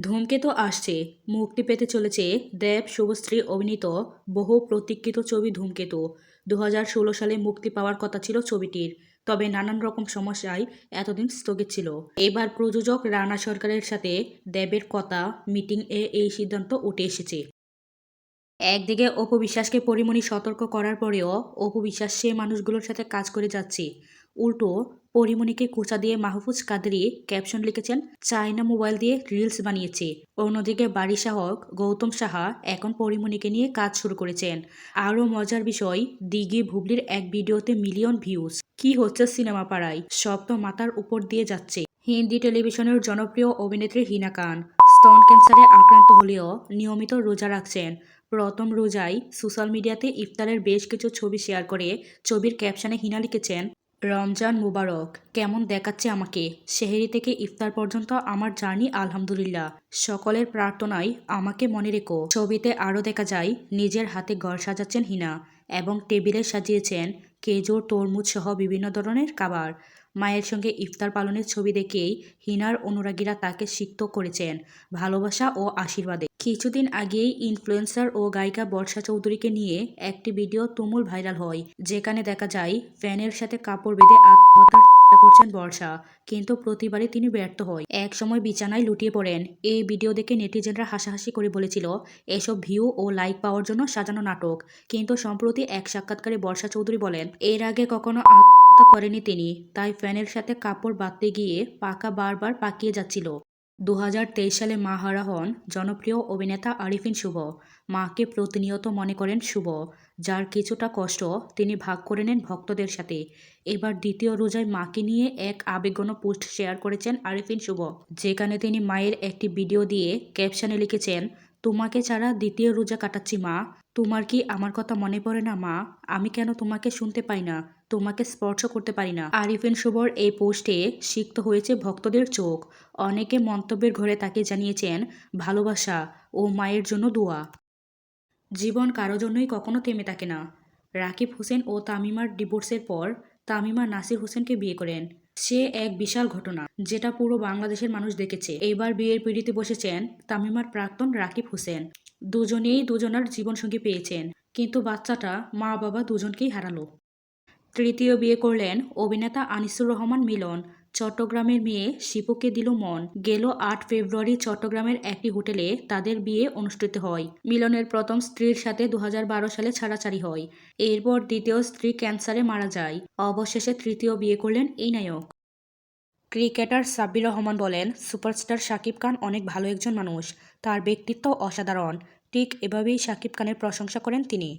ধূমকেতু আসছে, মুক্তি পেতে চলেছে দেব শুভশ্রী অভিনীত বহু প্রতীক্ষিত ছবি ধূমকেতু। দু হাজার ষোলো সালে মুক্তি পাওয়ার কথা ছিল ছবিটির, তবে নানান রকম সমস্যায় এতদিন স্থগিত ছিল। এবার প্রযোজক রানা সরকারের সাথে দেবের কথা মিটিং এ এই সিদ্ধান্ত উঠে এসেছে। একদিকে অপু বিশ্বাসকে পরিমণি সতর্ক করার পরেও অপু বিশ্বাস সে মানুষগুলোর সাথে কাজ করে যাচ্ছে উল্টো পরিমণিকে কোচা দিয়ে মাহফুজ কাদেরি ক্যাপশন লিখেছেন, চায়না মোবাইল দিয়ে রিলস বানিয়েছে। অন্যদিকে বাড়ি শাহক গৌতম সাহা এখন পরিমণিকে নিয়ে কাজ শুরু করেছেন। আরও মজার বিষয়, দিঘি ভুবলির এক ভিডিওতে মিলিয়ন ভিউজ। কি হচ্ছে সিনেমা পাড়ায়? সব তো মাথার উপর দিয়ে যাচ্ছে। হিন্দি টেলিভিশনের জনপ্রিয় অভিনেত্রী হিনা খান, স্তন ক্যান্সারে আক্রান্ত হলেও নিয়মিত রোজা রাখছেন। প্রথম রোজায় সোশ্যাল মিডিয়াতে ইফতারের বেশ কিছু ছবি শেয়ার করে ছবির ক্যাপশনে হিনা লিখেছেন রমজান মুবারক। কেমন দেখাচ্ছে আমাকে? সেহেরি থেকে ইফতার পর্যন্ত আমার জার্নি আলহামদুলিল্লাহ। সকলের প্রার্থনায় আমাকে মনে রেখো, ছবিতে আরও দেখা যায়, নিজের হাতে ঘর সাজাচ্ছেন হিনা এবং টেবিলে সাজিয়েছেন কেজোর তরমুজ সহ বিভিন্ন ধরনের খাবার। মায়ের সঙ্গে ইফতার পালনের ছবি দেখেই হিনার অনুরাগীরা তাকে সিক্ত করেছেন ভালোবাসা ও আশীর্বাদে। কিছুদিন আগেই ইনফ্লুয়েন্সার ও গায়িকা বর্ষা চৌধুরীকে নিয়ে একটি ভিডিও তুমুল ভাইরাল হয়, যেখানে দেখা যায় ফ্যানের সাথে কাপড় বেঁধে আত্মহত্যার করছেন বর্ষা। কিন্তু প্রতিবারই তিনি ব্যর্থ হয়। এক সময় বিছানায় লুটিয়ে পড়েন। এই ভিডিও দেখে নেটিজেনরা হাসাহাসি করে বলেছিল, এসব ভিউ ও লাইক পাওয়ার জন্য সাজানো নাটক। কিন্তু সম্প্রতি এক সাক্ষাৎকারে বর্ষা চৌধুরী বলেন, এর আগে কখনো আত্মহত্যা করেনি তিনি। তাই ফ্যানের সাথে কাপড় বাঁধতে গিয়ে পাকা বারবার পাকিয়ে যাচ্ছিল। দু হাজার তেইশ সালে মা হারা হন জনপ্রিয় অভিনেতা আরিফিন শুভ। মাকে প্রতিনিয়ত মনে করেন শুভ, যার কিছুটা কষ্ট তিনি ভাগ করে নেন ভক্তদের সাথে। এবার দ্বিতীয় রোজায় মাকে নিয়ে এক আবেগন পোস্ট শেয়ার করেছেন আরিফিন শুভ, যেখানে তিনি মায়ের একটি ভিডিও দিয়ে ক্যাপশনে লিখেছেন তোমাকে ছাড়া দ্বিতীয় রোজা কাটাচ্ছি, মা। তোমার কি আমার কথা মনে পড়ে না, মা? আমি কেন তোমাকে শুনতে পাই না, তোমাকে স্পর্শ করতে পারি না? আরিফিন শুভর এই পোস্টে সিক্ত হয়েছে ভক্তদের চোখ। অনেকে মন্তব্যের ঘরে তাকে জানিয়েছেন, ভালোবাসা ও মায়ের জন্য দোয়া। জীবন কারও জন্যই কখনো থেমে থাকে না। রাকিব হোসেন ও তামিমার ডিভোর্সের পর তামিমা নাসির হোসেনকে বিয়ে করেন। সে এক বিশাল ঘটনা যেটা পুরো বাংলাদেশের মানুষ দেখেছে। এবার বিয়ের পিড়িতে বসেছেন তামিমার প্রাক্তন রাকিব হোসেন। দুজনেই দুজনার জীবনসঙ্গী পেয়েছেন, কিন্তু বাচ্চাটা মা বাবা দুজনকেই হারালো। তৃতীয় বিয়ে করলেন অভিনেতা আনিসুর রহমান মিলন। চট্টগ্রামের মেয়ে শিপুকে দিল মন। গেল আট ফেব্রুয়ারি চট্টগ্রামের একটি হোটেলে তাদের বিয়ে অনুষ্ঠিত হয়। মিলনের প্রথম স্ত্রীর সাথে দু হাজার বারো সালে ছাড়াছাড়ি হয়। এরপর দ্বিতীয় স্ত্রী ক্যান্সারে মারা যায়। অবশেষে তৃতীয় বিয়ে করলেন এই নায়ক। ক্রিকেটার সাব্বির রহমান বলেন, সুপারস্টার শাকিব খান অনেক ভালো একজন মানুষ। তার ব্যক্তিত্ব অসাধারণ। ঠিক এভাবেই শাকিব খানের প্রশংসা করেন তিনি।